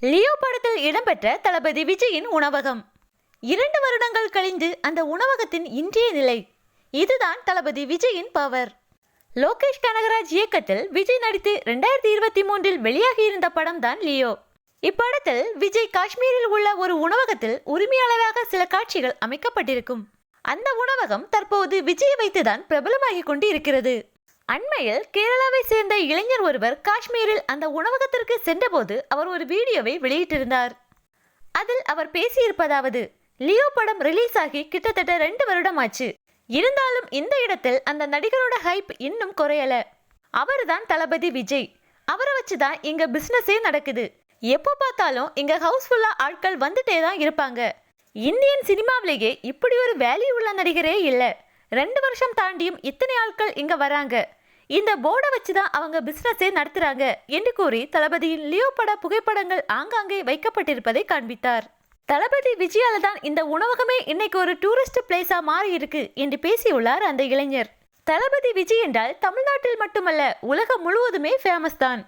Leo படத்தில் இடம்பெற்ற தளபதி விஜயின் உணவகம். இரண்டு வருடங்கள் கழிந்து அந்த உணவகத்தின் இன்றைய நிலை. இதுதான் தளபதி விஜயின் பவர் லோகேஷ் கனகராஜ் இயக்கத்தில் விஜய் நடித்து ரெண்டாயிரத்தி இருபத்தி மூன்றில் வெளியாகியிருந்த படம் தான் லியோ. இப்படத்தில் விஜய் காஷ்மீரில் உள்ள ஒரு உணவகத்தில் உரிமையாளராக சில காட்சிகள் அமைக்கப்பட்டிருக்கும். அந்த உணவகம் தற்போது விஜயை வைத்துதான் பிரபலமாகிக் கொண்டு இருக்கிறது அண்மையில் கேரளாவை சேர்ந்த இளைஞர் ஒருவர் காஷ்மீரில் அந்த உணவகத்திற்கு சென்றபோது அவர் ஒரு வீடியோவை வெளியிட்டிருந்தார். அதில் அவர் பேசியிருப்பதாவது லியோ படம் ரிலீஸ் ஆகி கிட்டத்தட்ட ரெண்டு வருடம் ஆச்சு இருந்தாலும் இந்த இடத்தில் அந்த நடிகரோட ஹைப் இன்னும் குறையல. அவர்தான் தளபதி விஜய். அவரை வச்சு தான் இங்க பிசினஸே நடக்குது. எப்போ பார்த்தாலும் இங்க ஹவுஸ்ஃபுல்லா ஆட்கள் வந்துட்டே தான் இருப்பாங்க. இந்தியன் சினிமாவிலேயே இப்படி ஒரு வேல்யூ உள்ள நடிகரே இல்லை. ரெண்டு வருஷம் தாண்டியும் இத்தனை ஆட்கள் இங்க வராங்க. இந்த போர்டை வச்சு தான் அவங்க பிசினஸே நடத்துறாங்க என்று கூறி தளபதியின் லியோ பட புகைப்படங்கள் ஆங்காங்கே வைக்கப்பட்டிருப்பதை காண்பித்தார். தளபதி விஜயால தான் இந்த உணவகமே இன்னைக்கு ஒரு டூரிஸ்ட் பிளேஸா மாறி இருக்கு என்று பேசியுள்ளார் அந்த இளைஞர். தளபதி விஜய் என்றால் தமிழ்நாட்டில் மட்டுமல்ல உலகம் முழுவதுமே ஃபேமஸ் தான்.